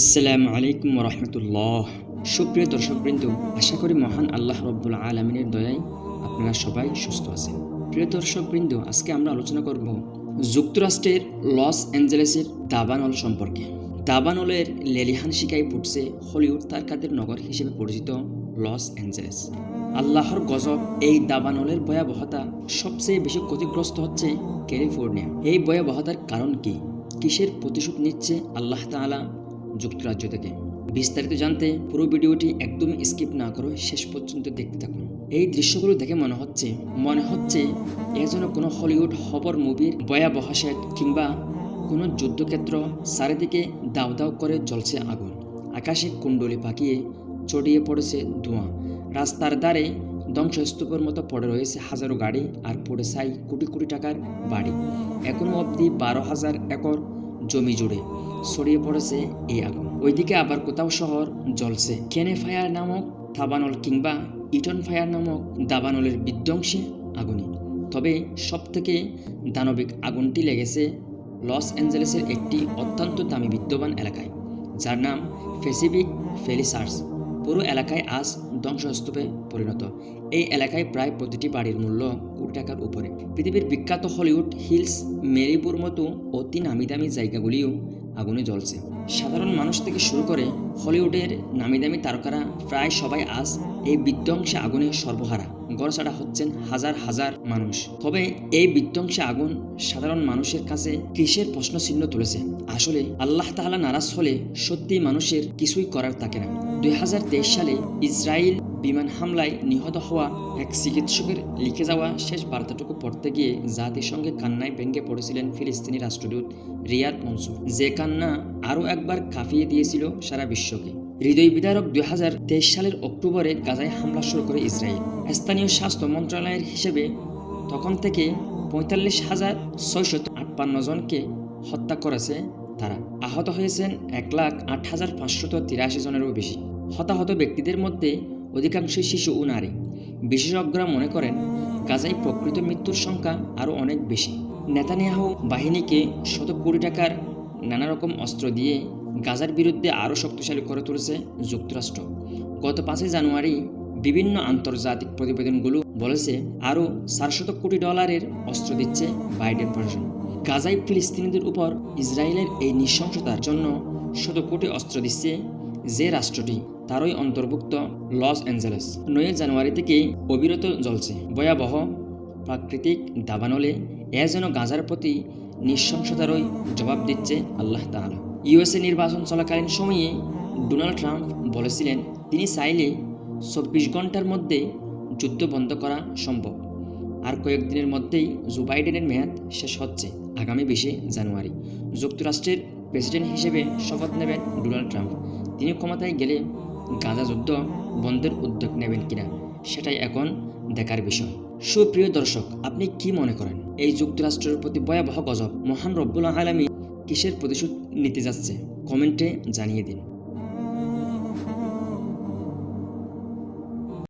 আসসালামু আলাইকুম রহমতুল্লাহ সুপ্রিয় দর্শকবৃন্দ, আশা করি মহান আল্লাহ রব্বুল আলমিনের দয়ায় আপনারা সবাই সুস্থ আছেন। প্রিয় দর্শকবৃন্দ, আজকে আমরা আলোচনা করব যুক্তরাষ্ট্রের লস অ্যাঞ্জেলেসের দাবানল সম্পর্কে। দাবানলের লেলিহান শিকায় ফুটছে হলিউড তারকাদের নগর হিসেবে পরিচিত লস অ্যাঞ্জেলেস। আল্লাহর গজব, এই দাবানলের ভয়াবহতা সবচেয়ে বেশি ক্ষতিগ্রস্ত হচ্ছে ক্যালিফোর্নিয়া। এই ভয়াবহতার কারণ কি? কিসের প্রতিশোধ নিচ্ছে আল্লাহ তাআলা? যুক্তরাজ্য থেকে। বিস্তারিত জানতে পুরো ভিডিওটি একদমই স্কিপ না করে শেষ পর্যন্ত দেখতে থাকুন। এই দৃশ্যগুলো দেখে মনে হচ্ছে মনে হচ্ছে এ যেন কোনো হলিউড হবর মুভির ভয়াবহ সেট কিংবা কোনো যুদ্ধক্ষেত্র চারিদিকে দাও দাও করে জ্বলছে আগুন। আকাশে কুণ্ডলি পাকিয়ে চড়িয়ে পড়েছে ধোঁয়া। রাস্তার ধারে ধ্বংসস্তূপের মতো পড়ে রয়েছে হাজারো গাড়ি আর পড়ে ছাই কোটি কোটি টাকার বাড়ি। এখনও অবধি বারো হাজার একর জমি জুড়ে। ছড়িয়ে পড়েছে এই আগুন। ওইদিকে আবার কোথাও শহর জ্বলছে। কেনে ফায়ার নামক থাবানল কিংবা ইটন ফায়ার নামক দাবানলের বিধ্বংসী আগুনই তবে সবথেকে দানবিক আগুনটি লেগেছে লস অ্যাঞ্জেলেসের একটি অত্যন্ত দামি বিদ্যমান এলাকায়, যার নাম ফেসিফিক ফেলিসার্স। পুরো এলাকায় আজ ধ্বংসস্তূপে পরিণত। এই এলাকায় প্রায় প্রতিটি বাড়ির মূল্য কোটি টাকার উপরে পৃথিবীর বিখ্যাত হলিউড হিলস মেরিপুর মতো অতি নামি দামি জায়গাগুলিও আগুনে জ্বলছে। সাধারণ মানুষ থেকে শুরু করে হলিউডের নামি দামি তারকারা প্রায় সবাই আজ এই বিধ্বংসে আগুনে সর্বহারা গড়ছাড়া হচ্ছেন হাজার হাজার মানুষ। তবে এই বিধ্বংসে আগুন সাধারণ মানুষের কাছে কিসের প্রশ্ন চিহ্ন তুলেছে? আসলে আল্লাহ তাআলা নারাজ হলে সত্যি মানুষের কিছুই করার থাকে না। দুই হাজার তেইশ সালে ইসরায়েল বিমান হামলায় নিহত হওয়া এক চিকিৎসকের লিখে যাওয়া শেষ বার্তাটুকু পড়তে গিয়ে জাতিসংঘে কান্নায় ভেঙে পড়েছিলেন ফিলিস্তিনি রাষ্ট্রদূত রিয়াদ মনসুর। যে কান্না আরও একবার কাঁপিয়ে দিয়েছিল সারা বিশ্বকে। হৃদয় বিদারক দুই হাজার তেইশ সালের অক্টোবরে গাজায় হামলা শুরু করে ইসরায়েল। স্থানীয় স্বাস্থ্য মন্ত্রণালয়ের হিসেবে তখন থেকে পঁয়তাল্লিশ হাজার ছয়শত আটপান্ন জনকে হত্যা করেছে তারা। আহত হয়েছেন এক লাখ আট হাজার পাঁচশত তিরাশি জনেরও বেশি। হতাহত ব্যক্তিদের মধ্যে অধিকাংশই শিশু ও নারী। বিশেষজ্ঞরা মনে করেন গাজায় প্রকৃত মৃত্যুর সংখ্যা আরও অনেক বেশি। নেতানিয়াহু বাহিনীকে শত কোটি টাকার নানা রকম অস্ত্র দিয়ে গাজার বিরুদ্ধে আরও শক্তিশালী করে তুলেছে যুক্তরাষ্ট্র। গত পাঁচই জানুয়ারি বিভিন্ন আন্তর্জাতিক প্রতিবেদনগুলো বলেছে, আরও চার চারশত কোটি ডলারের অস্ত্র দিচ্ছে বাইডেন প্রশাসন। গাজায় ফিলিস্তিনিদের উপর ইসরায়েলের এই নৃশংসতার জন্য শত কোটি অস্ত্র দিচ্ছে যে রাষ্ট্রটি তারই অন্তর্ভুক্ত লস অ্যাঞ্জেলেস নয় জানুয়ারি থেকেই অবিরত জ্বলছে। ভয়াবহ প্রাকৃতিক দাবানলে এ যেন গাজার প্রতি নৃশংসতারই জবাব দিচ্ছে আল্লাহ তাআলা। ইউএসএ নির্বাচন চলাকালীন সময়ে ডোনাল্ড ট্রাম্প বলেছিলেন, তিনি চাইলে চব্বিশ ঘণ্টার মধ্যে যুদ্ধ বন্ধ করা সম্ভব আর কয়েকদিনের মধ্যেই জো বাইডেনের মেয়াদ শেষ হচ্ছে আগামী বিশে জানুয়ারি যুক্তরাষ্ট্রের প্রেসিডেন্ট হিসেবে শপথ নেবেন ডোনাল্ড ট্রাম্প তিনি ক্ষমতায় গেলে গাজা যুদ্ধ বন্ধের উদ্যোগ নেবেন কিনা, সেটাই এখন দেখার বিষয়। সুপ্রিয় দর্শক, আপনি কি মনে করেন, এই যুক্তরাষ্ট্রের প্রতি ভয়াবহ গজব মহান রব্বুল আলমী কিসের প্রতিশোধ নিতে যাচ্ছে? কমেন্টে জানিয়ে দিন।